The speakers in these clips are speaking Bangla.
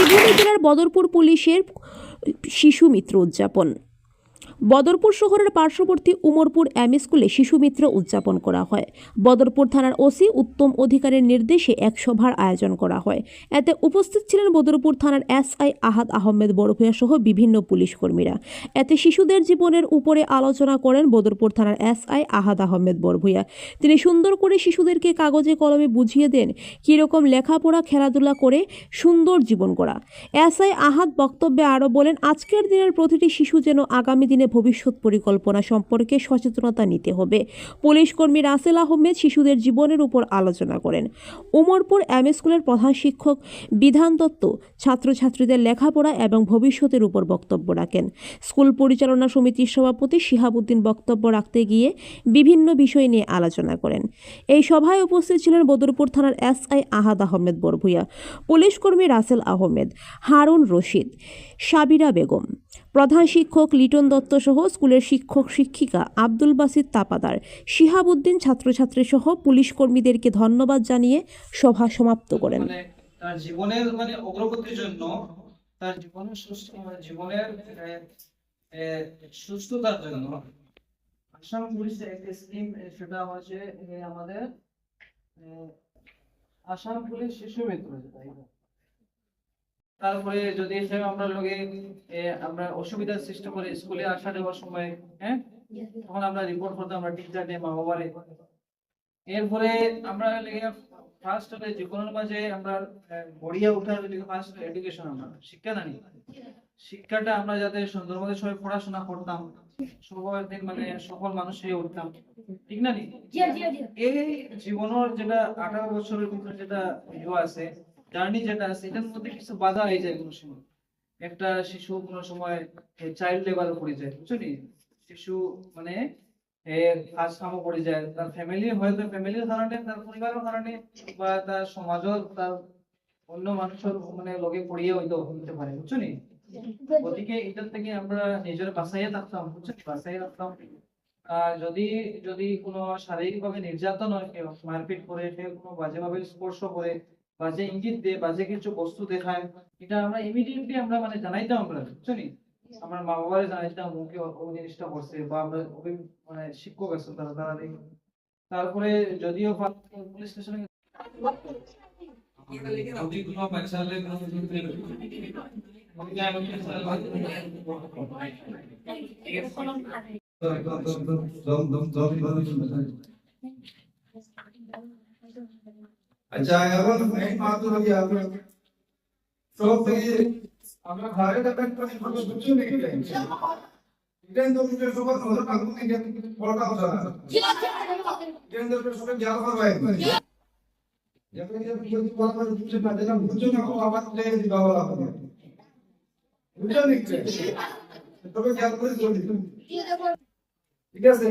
বীরভূম জেলার বদরপুর পুলিশের শিশু মিত্র উদযাপন। বদরপুর শহরের পার্শ্ববর্তী উমরপুর এম স্কুলে শিশু মিত্র উদযাপন করা হয়। বদরপুর থানার ওসি উত্তম অধিকারের নির্দেশে এক সভার আয়োজন করা হয়। এতে উপস্থিত ছিলেন বদরপুর থানার এসআই আহাদ আহমেদ বড়ভূয়া সহ বিভিন্ন পুলিশ কর্মীরা। এতে শিশুদের জীবনের উপরে আলোচনা করেন বদরপুর থানার এসআই আহাদ আহমেদ বড়ভূয়া। তিনি সুন্দর করে শিশুদেরকে কাগজে কলমে বুঝিয়ে দেন, কীরকম লেখাপড়া, খেলাধুলা করে সুন্দর জীবন গড়া। এসআই আহাদ বক্তব্যে আরও বলেন, আজকের দিনের প্রতিটি শিশু যেন আগামী দিনে ভবিষ্যৎ পরিকল্পনা সম্পর্কে সচেতনতা নিতে হবে। পুলিশ কর্মী রাসেল আহমেদ শিশুদের জীবনের উপর আলোচনা করেন। উমরপুর এম স্কুলের প্রধান শিক্ষক বিধান দত্ত ছাত্রছাত্রীদের লেখাপড়া এবং ভবিষ্যতের উপর বক্তব্য রাখেন। স্কুল পরিচালনা সমিতির সভাপতি শিহাবুদ্দিন বক্তব্য রাখতে গিয়ে বিভিন্ন বিষয় নিয়ে আলোচনা করেন। এই সভায় উপস্থিত ছিলেন বদরপুর থানার এসআই আহাদ আহমেদ বরভুইয়া, পুলিশ কর্মী রাসেল আহমেদ, হারুন রশিদ, সাবিরা বেগম প্রধান শিক্ষক লিটন দত্ত সহ স্কুলের শিক্ষক শিক্ষিকা আব্দুল বাসিদ তাপাদার, শিহাবুদ্দিন ছাত্রছাত্রী সহ পুলিশ কর্মীদেরকে ধন্যবাদ জানিয়ে সভা সমাপ্ত করেন মানে তার জীবনের মানে অগ্রগতির জন্য তার জীবনের সুস্থ মানে জীবনের সুস্থতার জন্য আসাম পুলিশের স্কিম সেটা হচ্ছে আমাদের আসাম পুলিশ শিশু মিত্র যেটা। তারপরে যদি আমরা লোকে আমরা অসুবিধার সৃষ্টি করে স্কুলে আসা যাওয়ার সময় হ্যাঁ? তখন আমরা রিপোর্ট করতাম আমরা টিচার ডে মা বাবারে। এরপরে আমরা ফার্স্ট হলে জীবনের মাঝে আমরা গড়িয়ে ওঠার ফার্স্ট এডুকেশন আমরা শিক্ষা জানি। শিক্ষাটা আমরা যাতে সুন্দরভাবে সবাই পড়াশোনা করতাম সবার দিন মানে সফল মানুষ হয়ে উঠতাম ঠিক না নি? এই জীবনের যেটা আঠারো বছরের ভিতরে যেটা ইয়ে আছে জার্নি যেটা আছে, এটার মধ্যে কিছু বাধা হয়ে যায় কোনো সময়। একটা শিশু কোনো সময় চাইল্ড লেবারে পড়ে যায় বুঝছ নি শিশু মানে কাজ কামও পড়ে যায়, তার ফ্যামিলি হয়তো ফ্যামিলির কারণে, তার পরিবারের কারণে, বা তার সমাজও তার অন্য মানুষের মানে লগে পড়িয়ে হয়তো হতে পারে এটার থেকে আমরা নিজের বাসাইয়ে থাকতাম বুঝছ? বাসাইয়ে রাখতাম আর যদি যদি কোনো শারীরিক ভাবে নির্যাতন হয়, কেউ মারপিট করে সে কোনো বাজে ভাবে স্পর্শ করে বাজে ইঙ্গিত দেয় বাজে কিছু বস্তু দেখায় এটা আমরা ইমিডিয়েটলি আমরা মানে জানাইতাম আমরা বুঝছ আমার মা বাবারে জানাইতাম ওকে ওই জিনিসটা করছে বা আমরা মানে শিক্ষক আছে তারা তারা। তারপরে যদিও পুলিশ স্টেশনে আচ্ছা এখন মেইন বাত হলো কি আমরা সব থেকে আমরা ঘরে যাবেন তো কোনো কিছু নেই ইডেন তো নিজের সবার কথা কাকুন কে পড়াটা কথা না। ইডেন তো সবার জ্ঞান করবাই যখন যে কিছু পড়া করে। জ্ঞান করে ঠিক আছে?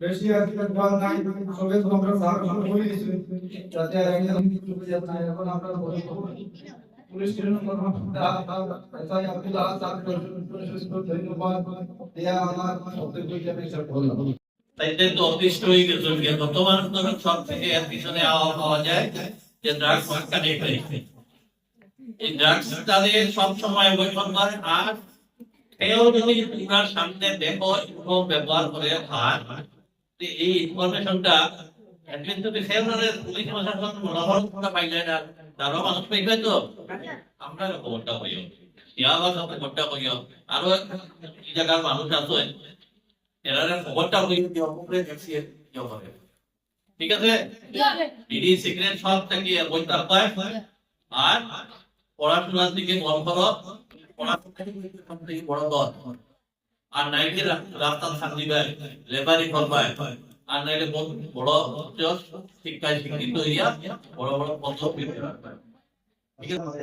সবে হয়ে হয়ে হয়ে। এই বৈঠক করে আর কেউ যদি তোমার সামনে দেখো ব্যবহার করে তো এই ইনফরমেশনটা একদিন যদি পুলিশ প্রশাসন করা পাইলে না তারও মানুষ পাইবে তো। আমরা খবরটা হইও ইয়াবার খবরটা হইও আরও এই জায়গার মানুষ আছে এরা খবরটা হইও দেখছিয়ে ইয়ে হবে। ঠিক আছে? বিড়ি সিগারেট সব থেকে বইটা পায়। আর পড়াশোনার দিকে মন করো। পড়াশোনা সব থেকে বড় দল আর নাইকে রাস্তা থাকলি গায় লেবারি করবায় আর নাইলে বড় শিক্ষায় শিক্ষিত হইয়া বড় বড় পারবে ঠিক আছে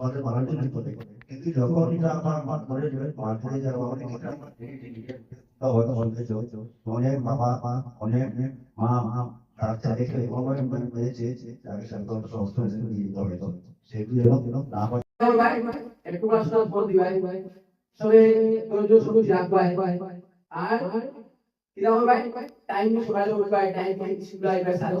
আমাদের মানার জন্য করতে কিন্তু যখন এটা আমার আমার মনে যাবে মাঝে যাব অনেক হয়তো বলতে অনেক বাবা অনেক মা মা ডাক্তার দেখে অনেক মানে মেরেছে তাকে সাধারণত সমস্ত দিয়ে ধরে সেগুলো যেন না হয় ভাই একটু পড়াশোনা ফোন দিবাই সবে ধৈর্য শুরু রাখবাই আর কি দাও ভাই টাইম সকালে উঠবাই টাইম শুলাই ভাই সারো